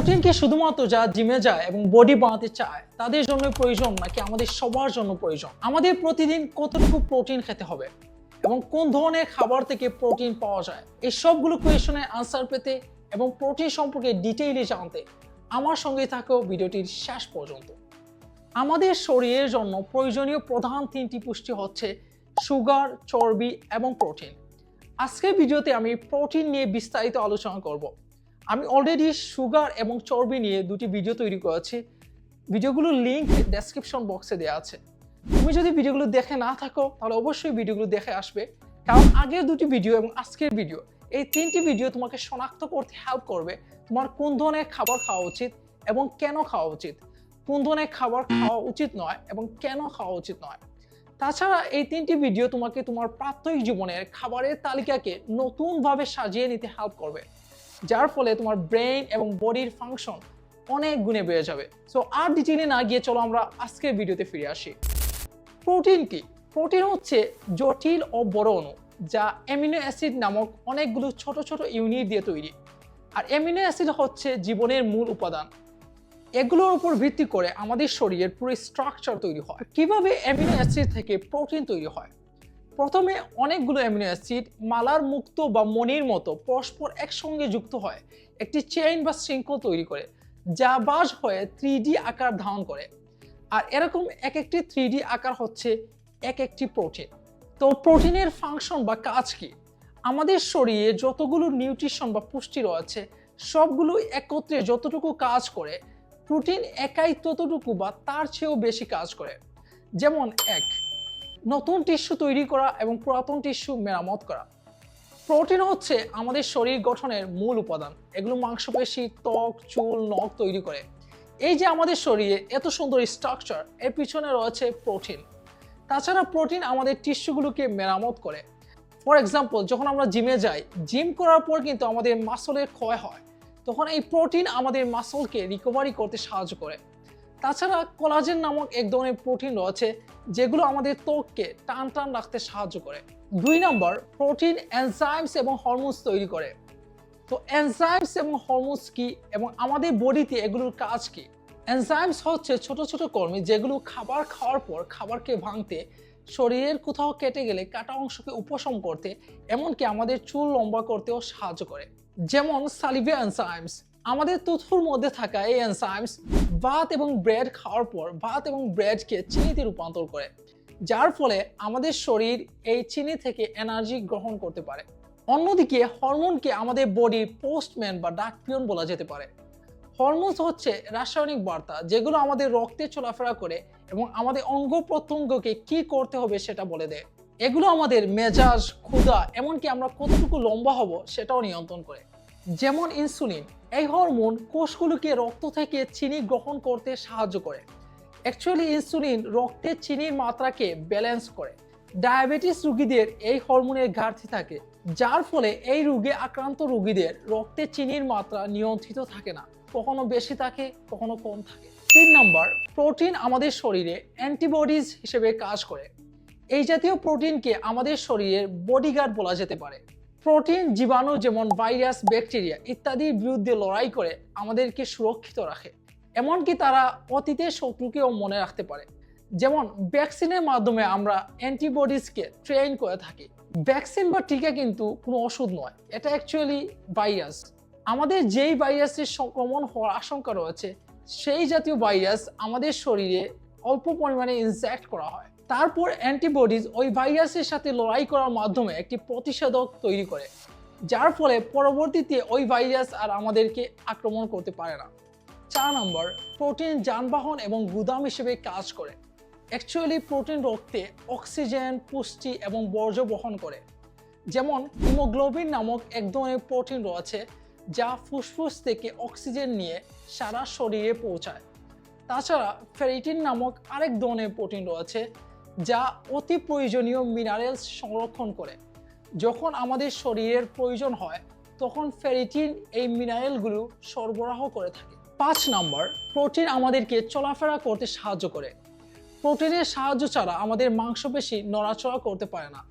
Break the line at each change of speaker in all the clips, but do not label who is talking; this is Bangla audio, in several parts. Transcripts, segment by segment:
প্রোটিন কি শুধুমাত্র যা জিমে যায় এবং বডি বানাতে চায়, তাদের জন্য প্রয়োজন নাকি আমাদের সবার জন্য প্রয়োজন? আমাদের প্রতিদিন কতটুকু প্রোটিন খেতে হবে এবং কোন ধরনের খাবার থেকে প্রোটিন পাওয়া যায়? এই সবগুলো কোয়েশনের আনসার পেতে এবং প্রোটিন সম্পর্কে ডিটেইলে জানতে আমার সঙ্গে থাকো ভিডিওটির শেষ পর্যন্ত। আমাদের শরীরের জন্য প্রয়োজনীয় প্রধান তিনটি পুষ্টি হচ্ছে সুগার, চর্বি এবং প্রোটিন। আজকের ভিডিওতে আমি প্রোটিন নিয়ে বিস্তারিত আলোচনা করব। আমি অলরেডি সুগার এবং চর্বি নিয়ে দুটি ভিডিও তৈরি করেছি। ভিডিওগুলোর লিঙ্ক ডেসক্রিপশন বক্সে দেওয়া আছে। তুমি যদি ভিডিওগুলো দেখে না থাকো, তাহলে অবশ্যই ভিডিওগুলো দেখে আসবে। কারণ আগের দুটি ভিডিও এবং আজকের ভিডিও এই তিনটি ভিডিও তোমাকে শনাক্ত করতে হেল্প করবে। তোমার কোন ধরনের খাবার খাওয়া উচিত এবং কেন খাওয়া উচিত। কোন ধরনের খাবার খাওয়া উচিত নয় এবং কেন খাওয়া উচিত নয়। তাছাড়া এই তিনটি ভিডিও তোমাকে তোমার প্রাত্যহিক জীবনের খাবারের তালিকাকে নতুনভাবে সাজিয়ে নিতে হেল্প করবে। যার ফলে তোমার ব্রেন এবং বডির ফাংশন অনেক গুণে বেড়ে যাবে। সো আর ডিটেলে না গিয়ে চলো আমরা আজকের ভিডিওতে ফিরে আসি। প্রোটিন কি? প্রোটিন হচ্ছে জটিল ও বড় অণু, যা অ্যামিনো অ্যাসিড নামক অনেকগুলো ছোট ছোট ইউনিট দিয়ে তৈরি। আর অ্যামিনো অ্যাসিড হচ্ছে জীবনের মূল উপাদান। এগুলোর উপর ভিত্তি করে আমাদের শরীরের পুরো স্ট্রাকচার তৈরি হয়। কীভাবে অ্যামিনো অ্যাসিড থেকে প্রোটিন তৈরি হয়? প্রথমে অনেকগুলো অ্যামিনো অ্যাসিড মালার মুক্ত বা মনির মতো পরস্পর একসঙ্গে যুক্ত হয়। একটি চেইন বা শৃঙ্খল তৈরি করে, যা বাজ হয়ে থ্রি আকার ধারণ করে। আর এরকম এক একটি থ্রি আকার হচ্ছে এক একটি প্রোটিন তো প্রোটিনের ফাংশন বা কাজ কি? আমাদের শরীরে যতগুলো নিউট্রিশন বা পুষ্টি রয়েছে, সবগুলো একত্রে যতটুকু কাজ করে প্রোটিন একাই ততটুকু বা তার চেয়েও বেশি কাজ করে। যেমন এক নতুন টিস্যু তৈরি করা এবং পুরাতন টিস্যু মেরামত করা। প্রোটিন হচ্ছে আমাদের শরীর গঠনের মূল উপাদান। এগুলো মাংসপেশি, ত্বক, চুল, নখ তৈরি করে। এই যে আমাদের শরীরে এত সুন্দর স্ট্রাকচার এর পিছনে রয়েছে প্রোটিন তাছাড়া প্রোটিন আমাদের টিস্যুগুলোকে মেরামত করে। ফর এক্সাম্পল যখন আমরা জিমে যাই জিম করার পর কিন্তু আমাদের মাসলের ক্ষয় হয়। তখন এই প্রোটিন আমাদের মাসলকে রিকভারি করতে সাহায্য করে। তাছাড়া কোলাজেন নামক এক ধরনের প্রোটিন রয়েছে যেগুলো আমাদের ত্বককে টান টান রাখতে সাহায্য করে। দুই নম্বর, প্রোটিন, এনজাইমস এবং হরমোনস তৈরি করে। তো এনজাইমস এবং হরমোনস কি এবং আমাদের বডিতে এগুলোর কাজ কি? এনজাইমস হচ্ছে ছোট ছোট কর্মী যেগুলো খাবার খাওয়ার পর খাবারকে ভাঙতে, শরীরের কোথাও কেটে গেলে কাটা অংশকে উপশম করতে, এমনকি আমাদের চুল লম্বা করতেও সাহায্য করে। যেমন সালিভিয়া এনজাইমস আমাদের তুথুর মধ্যে থাকা এই এনজাইমস ভাত এবং ব্রেড খাওয়ার পর ভাত এবং ব্রেডকে চিনিতে রূপান্তর করে, যার ফলে আমাদের শরীর এই চিনি থেকে এনার্জি গ্রহণ করতে পারে। অন্যদিকে হরমোনকে আমাদের বডির পোস্টম্যান বা ডাক পিয়ন বলা যেতে পারে। হরমোনস হচ্ছে রাসায়নিক বার্তা যেগুলো আমাদের রক্তে চলাফেরা করে এবং আমাদের অঙ্গ প্রত্যঙ্গকে কি করতে হবে সেটা বলে দেয়। এগুলো আমাদের মেজাজ, ক্ষুধা, এমনকি আমরা কতটুকু লম্বা হব সেটাও নিয়ন্ত্রণ করে। যেমন ইনসুলিন এই হরমোন কোষগুলোকে রক্ত থেকে চিনি গ্রহণ করতে সাহায্য করে। অ্যাকচুয়ালি ইনসুলিন রক্তে চিনির মাত্রাকে ব্যালেন্স করে। ডায়াবেটিস রোগীদের এই হরমোনের ঘাটতি থাকে, যার ফলে এই রোগে আক্রান্ত রোগীদের রক্তে চিনির মাত্রা নিয়ন্ত্রিত থাকে না। কখনো বেশি থাকে, কখনো কম থাকে। তিন নম্বর প্রোটিন আমাদের শরীরে অ্যান্টিবডিজ হিসেবে কাজ করে। এই জাতীয় প্রোটিনকে আমাদের শরীরের বডিগার্ড বলা যেতে পারে। প্রোটিন, জীবাণু যেমন ভাইরাস, ব্যাকটেরিয়া ইত্যাদির বিরুদ্ধে লড়াই করে আমাদেরকে সুরক্ষিত রাখে। এমনকি তারা অতীতের শত্রুকেও মনে রাখতে পারে। যেমন ভ্যাকসিনের মাধ্যমে আমরা অ্যান্টিবডিজকে ট্রেন করে থাকি। ভ্যাকসিন বা টিকা কিন্তু কোনো ওষুধ নয়, এটা অ্যাকচুয়ালি ভাইরাস। আমাদের যেই ভাইরাসের সংক্রমণ হওয়ার আশঙ্কা রয়েছে, সেই জাতীয় ভাইরাস আমাদের শরীরে অল্প পরিমাণে ইনজেক্ট করা হয়। তারপর অ্যান্টিবডিজ ওই ভাইরাসের সাথে লড়াই করার মাধ্যমে একটি প্রতিষেধক তৈরি করে, যার ফলে পরবর্তীতে ওই ভাইরাস আর আমাদেরকে আক্রমণ করতে পারে না। চার নম্বর প্রোটিন যানবাহন এবং গুদাম হিসেবে কাজ করে। অ্যাকচুয়ালি প্রোটিন রক্তে অক্সিজেন পুষ্টি এবং বর্জ্য বহন করে। যেমন হিমোগ্লোবিন নামক এক ধরনের প্রোটিন রয়েছে, যা ফুসফুস থেকে অক্সিজেন নিয়ে সারা শরীরে পৌঁছায়। তাছাড়া ফেরিটিন নামক আরেক ধরনের প্রোটিন রয়েছে যা অতি প্রয়োজনীয় মিনারেলস সংরক্ষণ করে। যখন আমাদের শরীরের প্রয়োজন হয়, তখন ফেরিটিন এই মিনারেলগুলো সরবরাহ করে থাকে। পাঁচ নম্বর প্রোটিন আমাদেরকে চলাফেরা করতে সাহায্য করে। প্রোটিনের সাহায্য ছাড়া আমাদের মাংসপেশি নড়াচড়া করতে পারে না।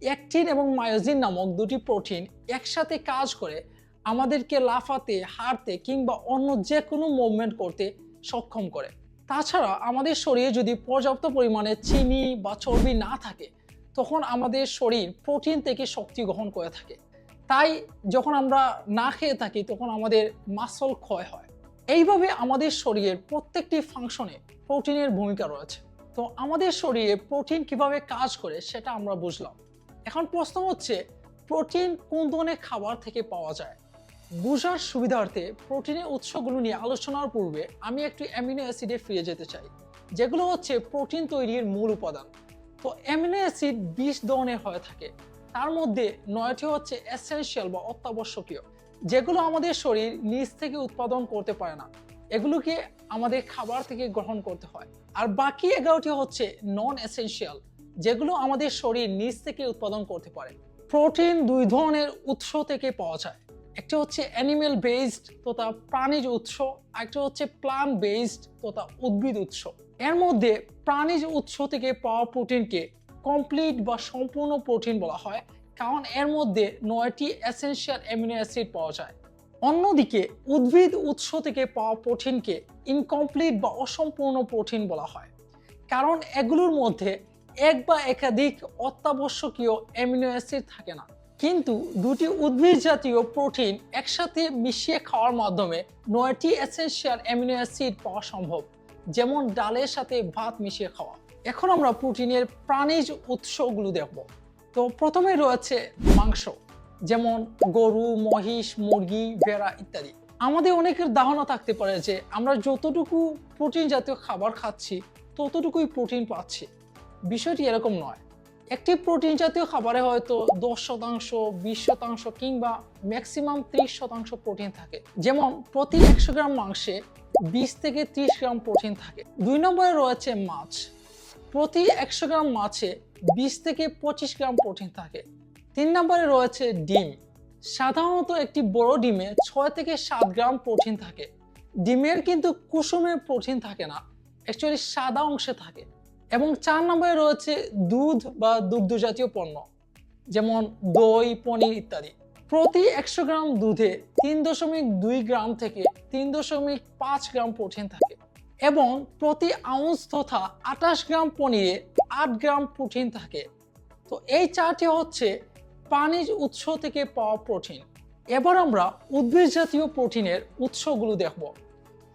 অ্যাক্টিন এবং মায়োজিন নামক দুটি প্রোটিন একসাথে কাজ করে আমাদেরকে লাফাতে, হাঁটতে কিংবা অন্য যে কোনো মুভমেন্ট করতে সক্ষম করে। তাছাড়া আমাদের শরীরে যদি পর্যাপ্ত পরিমাণে চিনি বা চর্বি না থাকে, তখন আমাদের শরীর প্রোটিন থেকে শক্তি গ্রহণ করে থাকে। তাই যখন আমরা না খেয়ে থাকি, তখন আমাদের মাসল ক্ষয় হয়। এইভাবে আমাদের শরীরের প্রত্যেকটি ফাংশনে প্রোটিনের ভূমিকা রয়েছে। তো আমাদের শরীরে প্রোটিন কীভাবে কাজ করে, সেটা আমরা বুঝলাম। এখন প্রশ্ন হচ্ছে, প্রোটিন কোন ধরনের খাবার থেকে পাওয়া যায়? বুঝার সুবিধার্থে প্রোটিনের উৎসগুলো নিয়ে আলোচনার পূর্বে আমি একটু অ্যামিনো অ্যাসিডে ফিরে যেতে চাই, যেগুলো হচ্ছে প্রোটিন তৈরির মূল উপাদান। তো অ্যামিনো অ্যাসিড বিশ ধরনের হয়ে থাকে। তার মধ্যে নয়টি হচ্ছে এসেনশিয়াল বা অত্যাবশ্যকীয়, যেগুলো আমাদের শরীর নিজ থেকে উৎপাদন করতে পারে না। এগুলোকে আমাদের খাবার থেকে গ্রহণ করতে হয়। আর বাকি এগারোটি হচ্ছে নন এসেনশিয়াল যেগুলো আমাদের শরীর নিজ থেকে উৎপাদন করতে পারে। প্রোটিন দুই ধরনের উৎস থেকে পাওয়া যায়। একটা হচ্ছে অ্যানিমেল বেসড তথা প্রাণীজ উৎস একটা হচ্ছে প্লান্ট বেসড তথা উদ্ভিদ উৎস। এর মধ্যে প্রাণীজ উৎস থেকে পাওয়া প্রোটিনকে কমপ্লিট বা সম্পূর্ণ প্রোটিন বলা হয়, কারণ এর মধ্যে নয়টি এসেনশিয়াল অ্যামিনো অ্যাসিড পাওয়া যায়। অন্যদিকে উদ্ভিদ উৎস থেকে পাওয়া প্রোটিনকে ইনকমপ্লিট বা অসম্পূর্ণ প্রোটিন বলা হয়, কারণ এগুলোর মধ্যে এক বা একাধিক অত্যাবশ্যকীয় অ্যামিনো অ্যাসিড থাকে না। কিন্তু দুটি উদ্ভিদ জাতীয় প্রোটিন একসাথে মিশিয়ে খাওয়ার মাধ্যমে নয়টি এসেনশিয়াল অ্যামিনো অ্যাসিড পাওয়া সম্ভব, যেমন ডালের সাথে ভাত মিশিয়ে খাওয়া। এখন আমরা প্রোটিনের প্রাণীজ উৎসগুলো দেখব। তো প্রথমে রয়েছে মাংস, যেমন গরু, মহিষ, মুরগি, ভেড়া ইত্যাদি। আমাদের অনেকের ধারণা থাকতে পারে যে আমরা যতটুকু প্রোটিন জাতীয় খাবার খাচ্ছি, ততটুকুই প্রোটিন পাচ্ছি। বিষয়টি এরকম নয়। একটি প্রোটিন জাতীয় খাবারে হয়তো দশ শতাংশ, বিশ শতাংশ কিংবা ম্যাক্সিমাম ত্রিশ শতাংশ প্রোটিন থাকে। যেমন প্রতি একশো গ্রাম মাংসে বিশ থেকে ত্রিশ গ্রাম প্রোটিন থাকে। দুই নম্বরে রয়েছে মাছ। প্রতি একশো গ্রাম মাছে বিশ থেকে পঁচিশ গ্রাম প্রোটিন থাকে। তিন নম্বরে রয়েছে ডিম। সাধারণত একটি বড় ডিমে ছয় থেকে সাত গ্রাম প্রোটিন থাকে। ডিমের কিন্তু কুসুমে প্রোটিন থাকে না। অ্যাকচুয়ালি সাদা অংশে থাকে। এবং চার নম্বরে রয়েছে দুধ বা দুগ্ধ জাতীয় পণ্য, যেমন দই, পনির ইত্যাদি। প্রতি একশো গ্রাম দুধে তিন দশমিক দুই গ্রাম থেকে তিন দশমিক পাঁচ গ্রাম প্রোটিন থাকে এবং প্রতি আউন্স তথা আঠাশ গ্রাম পনিরে আট গ্রাম প্রোটিন থাকে। তো এই চারটি হচ্ছে পানির উৎস থেকে পাওয়া প্রোটিন। এবার আমরা উদ্ভিদ জাতীয় প্রোটিনের উৎসগুলো দেখব।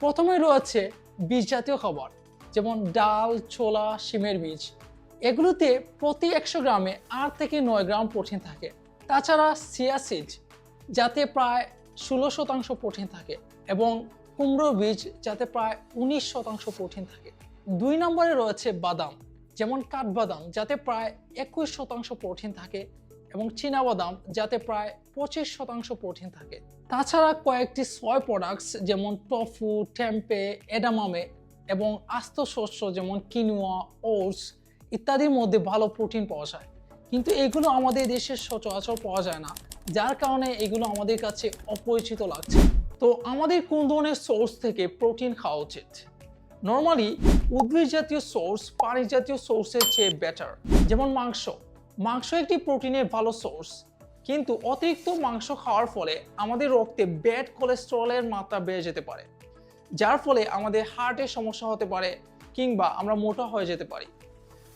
প্রথমে রয়েছে বীজ জাতীয় খাবার। যেমন ডাল, ছোলা, শিমের বীজ। এগুলোতে প্রতি একশো গ্রামে আট থেকে নয় গ্রাম প্রোটিন থাকে। তাছাড়া সিয়াসিড যাতে প্রায় ষোলো শতাংশ প্রোটিন থাকে এবং কুমড়ো বীজ, যাতে প্রায় উনিশ শতাংশ প্রোটিন থাকে। দুই নম্বরে রয়েছে বাদাম, যেমন কাঠবাদাম, যাতে প্রায় একুশ শতাংশ প্রোটিন থাকে এবং বাদাম যাতে প্রায় পঁচিশ শতাংশ প্রোটিন থাকে। তাছাড়া কয়েকটি সয় প্রোডাক্টস, যেমন টফু, টেম্পে, এডামামে এবং আস্ত শস্য যেমন কিনুয়া, ওটস ইত্যাদির মধ্যে ভালো প্রোটিন পাওয়া যায়। কিন্তু এগুলো আমাদের দেশে সচরাচর পাওয়া যায় না, যার কারণে এগুলো আমাদের কাছে অপরিচিত লাগছে। তো আমাদের কোন ধরনের সোর্স থেকে প্রোটিন খাওয়া উচিত? নর্মালি উদ্ভিদ জাতীয় সোর্স পানি জাতীয় সোর্সের চেয়ে বেটার যেমন মাংস। মাংস একটি প্রোটিনের ভালো সোর্স কিন্তু অতিরিক্ত মাংস খাওয়ার ফলে আমাদের রক্তে ব্যাড কোলেস্টেরলের মাত্রা বেড়ে যেতে পারে। যার ফলে আমাদের হার্টের সমস্যা হতে পারে কিংবা আমরা মোটা হয়ে যেতে পারি।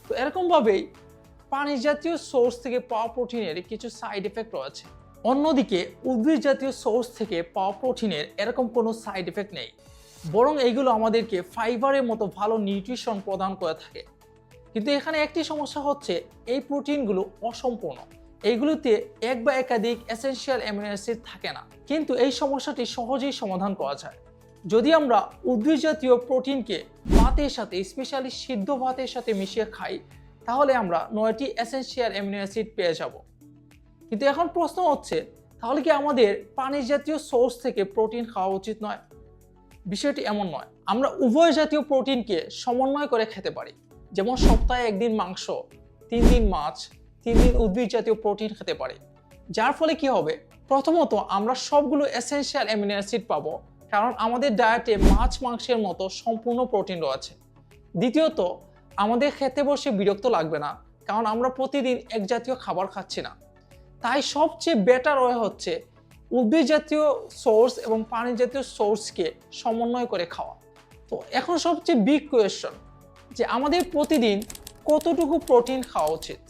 তো এরকমভাবেই পানি জাতীয় সোর্স থেকে পাওয়া প্রোটিনের কিছু সাইড এফেক্ট রয়েছে। অন্যদিকে, উদ্ভিদ জাতীয় সোর্স থেকে পাওয়া প্রোটিনের এরকম কোনো সাইড এফেক্ট নেই। বরং এইগুলো আমাদেরকে ফাইবারের মতো ভালো নিউট্রিশন প্রদান করে থাকে। কিন্তু এখানে একটি সমস্যা হচ্ছে, এই প্রোটিনগুলো অসম্পূর্ণ। এইগুলোতে এক বা একাধিক এসেনশিয়াল অ্যামিনো অ্যাসিড থাকে না। কিন্তু এই সমস্যাটি সহজেই সমাধান করা যায়। যদি আমরা উদ্ভিদ জাতীয় প্রোটিনকে ভাতের সাথে স্পেশালি সিদ্ধ ভাতের সাথে মিশিয়ে খাই, তাহলে আমরা নয়টি এসেনশিয়াল অ্যামিনো অ্যাসিড পেয়ে যাব। কিন্তু এখন প্রশ্ন হচ্ছে, তাহলে কি আমাদের পানি জাতীয় সোর্স থেকে প্রোটিন খাওয়া উচিত নয়? বিষয়টি এমন নয়। আমরা উভয় জাতীয় প্রোটিনকে সমন্বয় করে খেতে পারি। যেমন সপ্তাহে একদিন মাংস, তিন দিন মাছ, তিন দিন উদ্ভিদ জাতীয় প্রোটিন খেতে পারি। যার ফলে কি হবে? প্রথমত আমরা সবগুলো এসেনশিয়াল অ্যামিনো অ্যাসিড পাবো। কারণ আমাদের ডায়েটে মাছ, মাংসের মতো সম্পূর্ণ প্রোটিন রয়েছে। দ্বিতীয়ত, আমাদের খেতে বসে বিরক্ত লাগবে না, কারণ আমরা প্রতিদিন এক জাতীয় খাবার খাচ্ছি না। তাই সবচেয়ে বেটার ওয়ে হচ্ছে উদ্ভিদ জাতীয় সোর্স এবং পানি জাতীয় সোর্সকে সমন্বয় করে খাওয়া। তো এখন সবচেয়ে বিগ কোয়েশ্চন যে আমাদের প্রতিদিন কতটুকু প্রোটিন খাওয়া উচিত?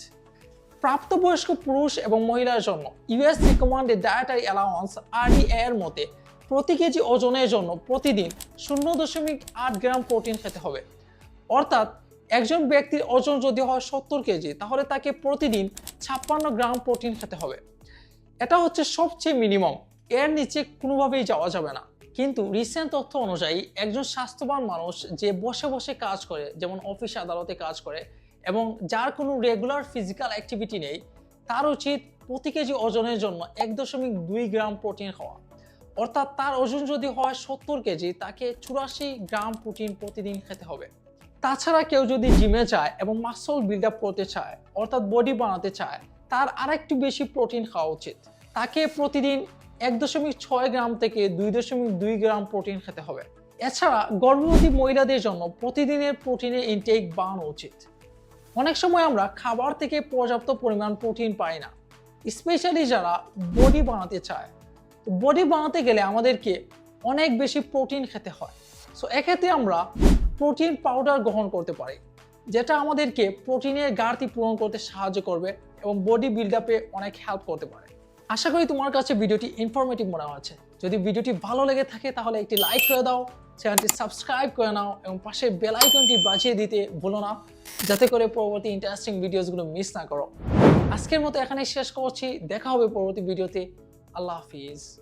প্রাপ্তবয়স্ক পুরুষ এবং মহিলার জন্য US recommended dietary allowance RD এর মতে প্রতি কেজি ওজনের জন্য প্রতিদিন শূন্য দশমিক আট গ্রাম প্রোটিন খেতে হবে। অর্থাৎ একজন ব্যক্তির ওজন যদি হয় সত্তর কেজি, তাহলে তাকে প্রতিদিন ছাপ্পান্ন গ্রাম প্রোটিন খেতে হবে। এটা হচ্ছে সবচেয়ে মিনিমাম। এর নিচে কোনোভাবেই যাওয়া যাবে না। কিন্তু রিসেন্ট তথ্য অনুযায়ী একজন স্বাস্থ্যবান মানুষ যে বসে বসে কাজ করে, যেমন অফিস, আদালতে কাজ করে, এবং যার কোনো রেগুলার ফিজিক্যাল অ্যাক্টিভিটি নেই, তার উচিত প্রতি কেজি ওজনের জন্য এক দশমিক দুই গ্রাম প্রোটিন খাওয়া। অর্থাৎ তার ওজন যদি হয় সত্তর কেজি, তাকে চুরাশি গ্রাম প্রোটিন প্রতিদিন খেতে হবে। তাছাড়া কেউ যদি জিমে যায় এবং মাসল বিল্ড আপ করতে চায়, অর্থাৎ বডি বানাতে চায়, তার আরেকটু বেশি প্রোটিন খাওয়া উচিত। তাকে প্রতিদিন এক দশমিক ছয় গ্রাম থেকে দুই দশমিক দুই গ্রাম প্রোটিন খেতে হবে। এছাড়া গর্ভবতী মহিলাদের জন্য প্রতিদিনের প্রোটিনের ইনটেক বাড়ানো উচিত। অনেক সময় আমরা খাবার থেকে পর্যাপ্ত পরিমাণ প্রোটিন পাই না। স্পেশালি যারা বডি বানাতে চায় বডি বানাতে গেলে আমাদেরকে অনেক বেশি প্রোটিন খেতে হয়। সো এক্ষেত্রে আমরা প্রোটিন পাউডার গ্রহণ করতে পারি, যেটা আমাদেরকে প্রোটিনের ঘাটতি পূরণ করতে সাহায্য করবে এবং বডি বিল্ড আপে অনেক হেল্প করতে পারে। আশা করি তোমার কাছে ভিডিওটি ইনফরমেটিভ মনে হচ্ছে যদি ভিডিওটি ভালো লেগে থাকে, তাহলে একটি লাইক করে দাও, চ্যানেলটি সাবস্ক্রাইব করে নাও এবং পাশে বেল আইকনটি বাজিয়ে দিতে ভুলো না, যাতে করে পরবর্তী ইন্টারেস্টিং ভিডিওসগুলো মিস না করো। আজকের মতো এখানে শেষ করছি। দেখা হবে পরবর্তী ভিডিওতে আল্লাহ হাফিজ।